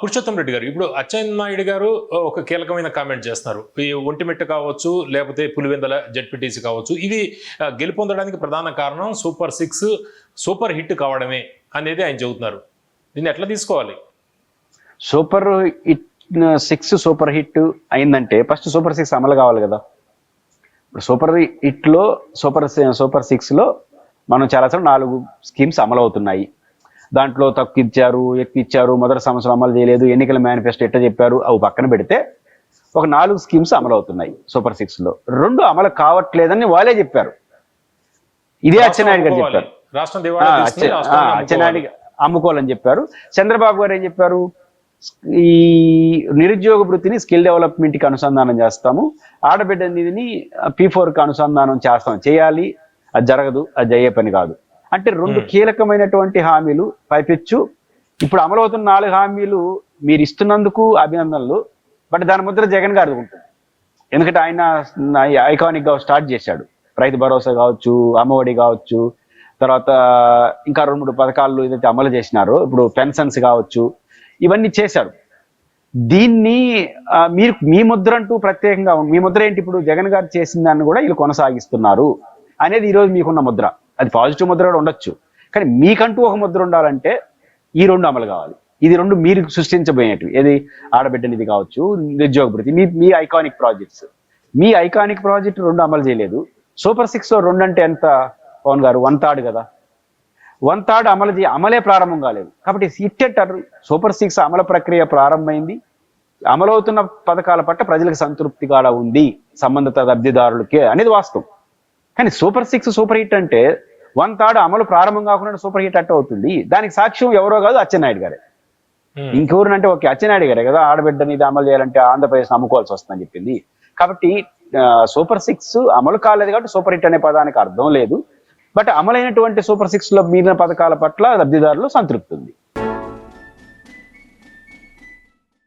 పురుషోత్తం రెడ్డి గారు ఇప్పుడు అచ్చెన్నాయుడు గారు ఒక కీలకమైన కామెంట్ చేస్తున్నారు ఈ ఒంటిమిట్ట కావచ్చు లేకపోతే పులివెందల జడ్పీటీసీ కావచ్చు ఇది గెలుపొందడానికి ప్రధాన కారణం సూపర్ సిక్స్ సూపర్ హిట్ కావడమే అనేది ఆయన చెబుతున్నారు. దీన్ని ఎట్లా తీసుకోవాలి? Super hit six super hit అయిందంటే ఫస్ట్ సూపర్ సిక్స్ అమలు కావాలి కదా. ఇప్పుడు సూపర్ హిట్లో సూపర్ సూపర్ సిక్స్లో మనం చాలాసార్లు నాలుగు స్కీమ్స్ అమలు అవుతున్నాయి. దాంట్లో ఎక్కువ ఇచ్చారు మొదటి సంవత్సరం అమలు చేయలేదు ఎన్నికల మేనిఫెస్టో ఎట్లా చెప్పారు అవి పక్కన పెడితే ఒక నాలుగు స్కీమ్స్ అమలు అవుతున్నాయి సూపర్ సిక్స్లో. రెండు అమలు కావట్లేదని వాళ్ళే చెప్పారు. ఇదే అచ్చెన్నాయుడు గారు చెప్పారు. అచ్చెన్నాయుడు అమ్ముకోవాలి. అమ్ముకోవాలని చెప్పారు. చంద్రబాబు గారు ఏం చెప్పారు? ఈ నిరుద్యోగ వృత్తిని స్కిల్ డెవలప్మెంట్కి అనుసంధానం చేస్తాము. ఆడబిడ్డ నిధిని పీ ఫోర్కి అనుసంధానం చేస్తాం. చేయాలి. అది జరగదు. అది అయ్యే పని కాదు. అంటే రెండు కీలకమైనటువంటి హామీలు పైపెచ్చు. ఇప్పుడు అమలవుతున్న నాలుగు హామీలు మీరు ఇస్తున్నందుకు అభినందనలు. బట్ దాని ముద్ర జగన్ గారు ఉంటుంది. ఎందుకంటే ఆయన ఐకానిక్గా స్టార్ట్ చేశాడు. రైతు భరోసా కావచ్చు అమ్మఒడి కావచ్చు తర్వాత ఇంకా రెండు మూడు పథకాలు ఏదైతే అమలు చేసినారో ఇప్పుడు పెన్షన్స్ కావచ్చు ఇవన్నీ చేశారు. దీన్ని మీరు మీ ముద్ర అంటూ ప్రత్యేకంగా. మీ ముద్ర ఏంటి ఇప్పుడు జగన్ గారు చేసిన దాన్ని కూడా వీళ్ళు కొనసాగిస్తున్నారు. అనేది ఈరోజు మీకున్న ముద్ర. అది పాజిటివ్ ముద్ర కూడా ఉండొచ్చు. కానీ మీకంటూ ఒక ముద్ర ఉండాలంటే ఈ రెండు అమలు కావాలి. ఇది రెండు మీరు సృష్టించబోయేటివి. ఏది? ఆడబిడ్డనిది కావచ్చు నిరుద్యోగ భృతి మీ మీ ఐకానిక్ ప్రాజెక్ట్స్ మీ ఐకానిక్ ప్రాజెక్ట్ రెండు అమలు చేయలేదు. సూపర్ సిక్స్ రెండు అంటే ఎంత? పవన్ గారు వన్ థర్డ్ కదా. వన్ థర్డ్ అమలు చే అమలే ప్రారంభం కాలేదు. కాబట్టి ఇట్టెట్టారు సూపర్ సిక్స్ అమలు ప్రక్రియ ప్రారంభమైంది. అమలవుతున్న పథకాల పట్ల ప్రజలకు సంతృప్తి కూడా ఉంది. సంబంధిత లబ్ధిదారులకే అనేది వాస్తవం. కానీ సూపర్ సిక్స్ సూపర్ హిట్ అంటే వన్ థర్డ్ అమలు ప్రారంభం కాకుండా సూపర్ హిట్ అట్ట అవుతుంది. దానికి సాక్ష్యం ఎవరో కాదు అచ్చెన్నాయుడు గారే. ఇంకెవరినంటే ఓకే అచ్చెన్నాయుడు గారే కదా. ఆడబిడ్డని ఇది అమలు చేయాలంటే ఆంధ్రప్రదేశ్ అమ్ముకోవాల్సి వస్తుందని చెప్పింది. కాబట్టి సూపర్ సిక్స్ అమలు కాలేదు కాబట్టి సూపర్ హిట్ అనే పదానికి అర్థం లేదు. బట్ అమలైనటువంటి సూపర్ సిక్స్లో మిగిలిన పథకాల పట్ల లబ్ధిదారులు సంతృప్తి ఉంది.